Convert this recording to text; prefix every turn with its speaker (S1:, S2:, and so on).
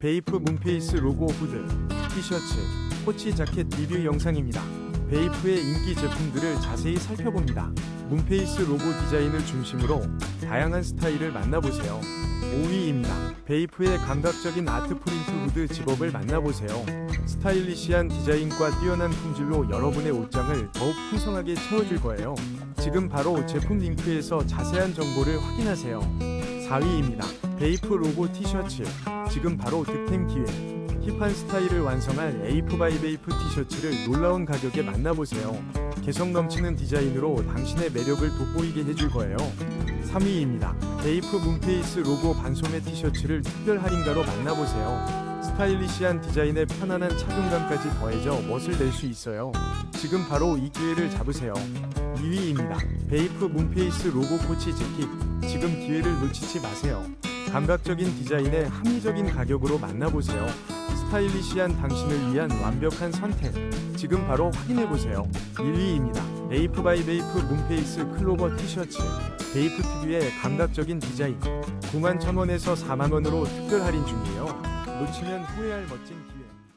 S1: 베이프 문페이스 로고 후드, 티셔츠, 코치 자켓 리뷰 영상입니다. 베이프의 인기 제품들을 자세히 살펴봅니다. 문페이스 로고 디자인을 중심으로 다양한 스타일을 만나보세요. 5위입니다. 베이프의 감각적인 아트 프린트 후드 집업을 만나보세요. 스타일리시한 디자인과 뛰어난 품질로 여러분의 옷장을 더욱 풍성하게 채워줄 거예요. 지금 바로 제품 링크에서 자세한 정보를 확인하세요. 4위입니다. 베이프 로고 티셔츠. 지금 바로 득템 기회. 힙한 스타일을 완성한 에이프 바이 베이프 티셔츠를 놀라운 가격에 만나보세요. 개성 넘치는 디자인으로 당신의 매력을 돋보이게 해줄 거예요. 3위입니다. 베이프 문페이스 로고 반소매 티셔츠를 특별 할인가로 만나보세요. 스타일리시한 디자인에 편안한 착용감까지 더해져 멋을 낼 수 있어요. 지금 바로 이 기회를 잡으세요. 2위입니다. 베이프 문페이스 로고 코치 재킷. 지금 기회를 놓치지 마세요. 감각적인 디자인에 합리적인 가격으로 만나보세요. 스타일리시한 당신을 위한 완벽한 선택. 지금 바로 확인해보세요. 1위입니다. 에이프 바이 베이프 문페이스 클로버 티셔츠. 베이프 특유의 감각적인 디자인. 91,000원에서 4만원으로 특별 할인 중이에요. 놓치면 후회할 멋진 기회.